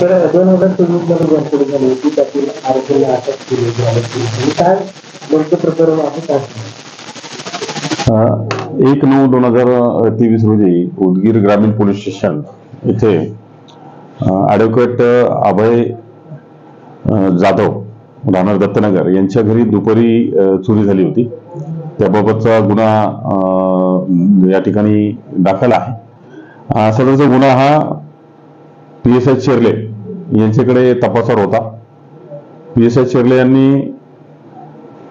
तर दोन हजार चोवीसमध्ये घटना झाली होती. त्यातील आरोपीला अटक केली होती. काय नेमकं प्रकरण आहे काय एक नऊ दोन हजार तेवीस रोजी उदगीर ग्रामीण पोलीस स्टेशन इथे ॲडव्होकेट अभय जाधव राहणार दत्तनगर यांच्या घरी दुपारी चोरी झाली होती. त्याबाबतचा गुन्हा या ठिकाणी दाखल आहे. सदरचा गुन्हा हा पी एस आय चेरले यांच्याकडे तपासावर होता. पी एस आय शिर्ले यांनी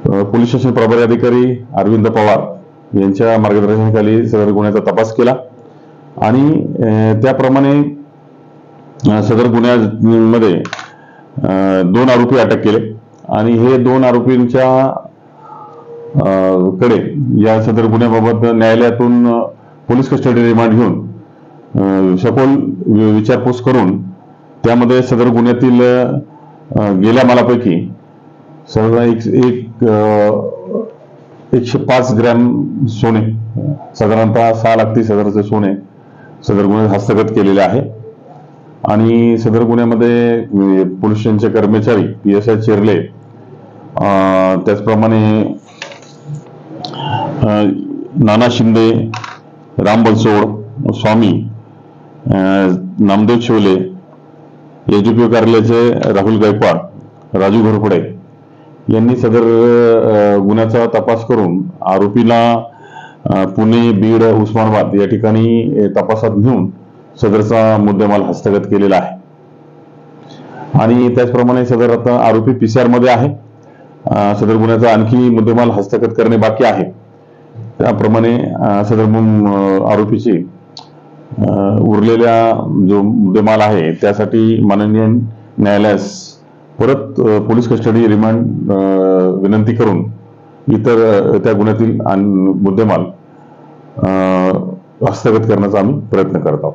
पोलीस स्टेशन प्रभारी अधिकारी अरविंद पवार यांच्या मार्गदर्शनाखाली सदर गुन्ह्याचा तपास केला. आणि त्याप्रमाणे सदर गुन्ह्यामध्ये दोन आरोपी अटक केले. आणि हे दोन आरोपींच्या कडे या सदर गुन्ह्याबाबत न्यायालयातून पोलीस कस्टडी रिमांड घेऊन सखोल विचारपूस करून त्यामध्ये सदर गुन्ह्यातील गेल्या मालापैकी साधारण एक एक एकशे पाच ग्रॅम सोने साधारणतः सहा लाख तीस हजाराचे सोने सदर गुन्ह्यात हस्तगत केलेले आहे. आणि सदर गुन्ह्यामध्ये अ, पोलीस स्टेशनचे कर्मचारी पी एस आय चिरले त्याचप्रमाणे नाना शिंदे राम बनसोड स्वामी नामदेव शिवले एजीपीओ कार्यालयाचे राहुल गायकवाड राजू घोरपडे यांनी सदर गुन्ह्याचा तपास करून आरोपीला पुणे बीड उस्मानाबाद या ठिकाणी तपासात घेऊन सदरचा मुद्देमाल हस्तगत केलेला आहे. आणि त्याचप्रमाणे सदर आता आरोपी पीसीआरमध्ये आहे. सदर गुन्ह्याचा आणखी मुद्देमाल हस्तगत करणे बाकी आहे. त्याप्रमाणे सदर आरोपीची उरलेल्या जो मुद्देमाल आहे त्यासाठी माननीय न्यायालयास परत पोलीस कस्टडी रिमांड विनंती करून इतर त्या गुन्ह्यातील मुद्देमाल हस्तगत करण्याचा आम्ही प्रयत्न करत आहोत.